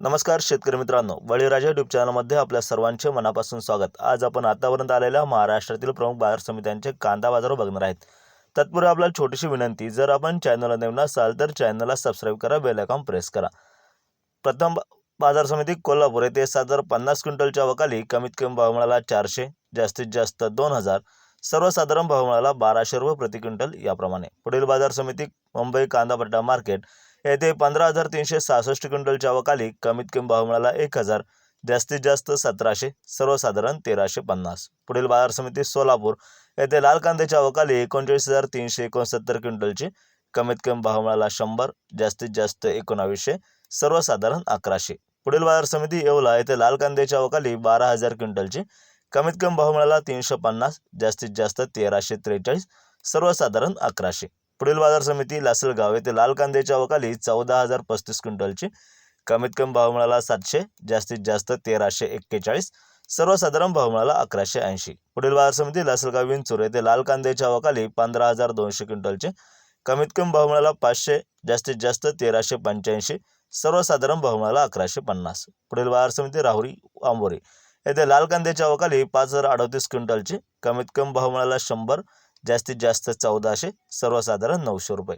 नमस्कार शेतकरी मित्रांनो बळीराजा युट्यूब चॅनलमध्ये आपल्या सर्वांचे मनापासून स्वागत. आज आपण आतापर्यंत आलेल्या महाराष्ट्रातील प्रमुख बाजार समित्यांचे कांदा बाजार बघणार आहेत. तत्पूर्वी आपल्याला छोटीशी विनंती जर आपण चॅनलला नवीन असाल तर चॅनलला सबस्क्राईब करा बेल प्रेस करा. प्रथम बाजार समिती कोल्हापूर येथे सात हजार पन्नास क्विंटलच्या वकाली कमीत कमी भाव मिळाला चारशे जास्तीत जास्त दोन हजार सर्वसाधारण भाव मिळाला बाराशे रुपये प्रति क्विंटल याप्रमाणे. पुढील बाजार समिती मुंबई कांदा पट्टा मार्केट येथे पंधरा हजार तीनशे सहासष्ट क्विंटलच्या अवकाली कमीत कमी भाव मिळाला एक हजार. जास्तीत जास्त सतराशे सर्वसाधारण तेराशे पन्नास. पुढील बाजार समिती सोलापूर. येथे लाल कांद्याच्या अवकाली एकोणचाळीस हजार तीनशे एकोणसत्तर क्विंटलची. कमीत कमी भाव मिळाला शंभर जास्तीत जास्त एकोणावीसशे सर्वसाधारण अकराशे. पुढील बाजार समिती येवला. येथे लाल कांद्याच्या अवकाली बारा हजार क्विंटलची. कमीत कमी भाव मिळाला तीनशे पन्नास जास्तीत जास्त तेराशे त्रेचाळीस सर्वसाधारण अकराशे. पुढील बाजार समिती लासलगाव येथे लाल कांद्याच्या अवकाली चौदा हजार पस्तीस क्विंटलची कमीत कमी भाव मिळाला सातशे जास्तीत जास्त तेराशे एक्केचाळीस सर्वसाधारण भाव मिळाला अकराशे ऐंशी. पुढील बाजार समिती लासलगाव विंचूर येथे लाल कांद्याच्या अवकाली पंधरा हजार दोनशे क्विंटलचे कमीत कमी भाव मिळाला पाचशे जास्तीत जास्त तेराशे पंच्याऐंशी सर्वसाधारण भाव मिळाला अकराशे पन्नास. पुढील बाजार समिती राहुरी आंबोरी येथे लाल कांद्याच्या अवकाली पाच हजार अडतीस क्विंटलची कमीत कमी भाव मिळाला शंभर जास्तीत जास्त चौदाशे सर्वसाधारण नऊशे रुपये.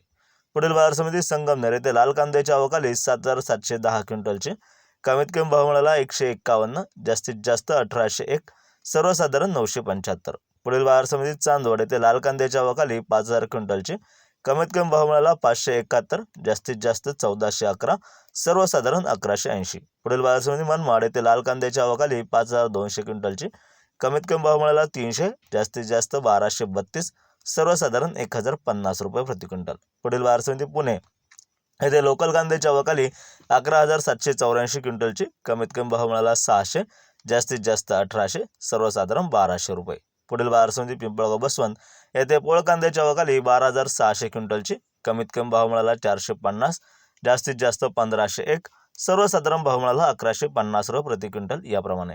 पुढील बाजार समिती संगमनेर येथे लाल कांद्याच्या अवकाली सात हजार सातशे दहा क्विंटलचे. कमीत कमी भाव मिळाला एकशे एक्कावन्न जास्तीत जास्त अठराशे एक सर्वसाधारण नऊशे पंच्याहत्तर. पुढील बाजार समितीत चांदवड येथे लाल कांद्याच्या अवकाली पाच हजार क्विंटलचे. कमीत कमी भाव मिळाला पाचशे एकाहत्तर जास्तीत जास्त चौदाशे अकरा सर्वसाधारण अकराशे ऐंशी. पुढील बाजार समिती मनमाड येथे लाल कांद्याच्या अवकाली पाच हजार दोनशे क्विंटलची. कमीत कमी भाव मिळाला तीनशे जास्तीत जास्त बाराशे बत्तीस सर्वसाधारण एक हजार पन्नास रुपये प्रति क्विंटल. पुढील बाजार समिती पुणे. येथे लोकल कांद्याच्या वकाली अकरा हजार सातशे चौऱ्याऐंशी क्विंटलची कमीत कमी भाव मिळाला सहाशे जास्तीत जास्त अठराशे सर्वसाधारण बाराशे रुपये. पुढील बाजार समिती पिंपळगाव बसवंत. येथे पोळ कांद्याच्या वकाली बारा हजार सहाशे क्विंटलची कमीत कमी भाव मिळाला चारशे पन्नास जास्तीत जास्त पंधराशे एक सर्वसाधारण भाव मिळाला अकराशे पन्नास रुपये प्रति क्विंटल याप्रमाणे.